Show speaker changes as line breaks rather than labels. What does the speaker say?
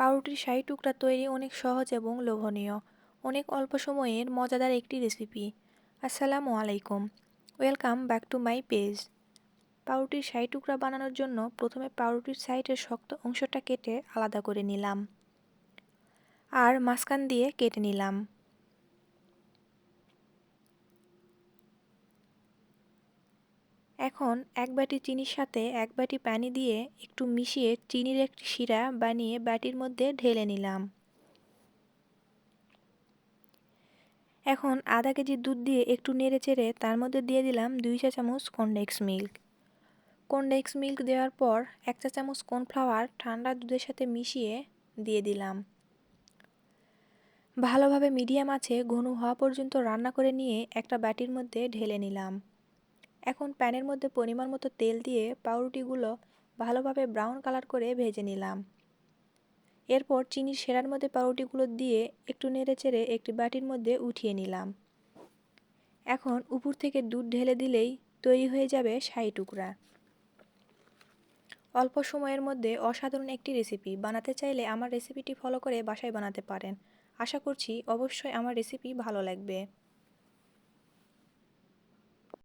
পাউরুটির শাহী টুকরা তৈরি অনেক সহজ এবং লোভনীয়। অনেক অল্প সময়ের মজাদার একটি রেসিপি। আসসালামু আলাইকুম। Welcome back to my page. পাউরুটির শাহী টুকরা বানানোর জন্য প্রথমে পাউরুটির সাইডের শক্ত অংশটা কেটে আলাদা করে নিলাম। আর মাঝখান দিয়ে কেটে নিলাম। এখন এক বাটি চিনির সাথে এক বাটি পানি দিয়ে একটু মিশিয়ে চিনির একটি শিরা বানিয়ে বাটির মধ্যে ঢেলে নিলাম। এখন আধা কেজি দুধ দিয়ে একটু নেড়ে চেড়ে তার মধ্যে দিয়ে দিলাম দুই চা চামচ কনডেক্স মিল্ক। কনডেক্স মিল্ক দেওয়ার পর এক চা চামচ কর্নফ্লাওয়ার ঠান্ডা দুধের সাথে মিশিয়ে দিয়ে দিলাম। ভালোভাবে মিডিয়াম আছে ঘন হওয়া পর্যন্ত রান্না করে নিয়ে একটা বাটির মধ্যে ঢেলে নিলাম। এখন প্যানের মধ্যে পরিমাণ মতো তেল দিয়ে পাউরুটিগুলো ভালোভাবে ব্রাউন কালার করে ভেজে নিলাম। এরপর চিনির সেরার মধ্যে পাউরুটিগুলো দিয়ে একটু নেড়ে চেড়ে একটি বাটির মধ্যে উঠিয়ে নিলাম। এখন উপর থেকে দুধ ঢেলে দিলেই তৈরি হয়ে যাবে শাহি টুকরা। অল্প সময়ের মধ্যে অসাধারণ একটি রেসিপি। বানাতে চাইলে আমার রেসিপিটি ফলো করে বাসায় বানাতে পারেন। আশা করছি অবশ্যই আমার রেসিপি ভালো লাগবে।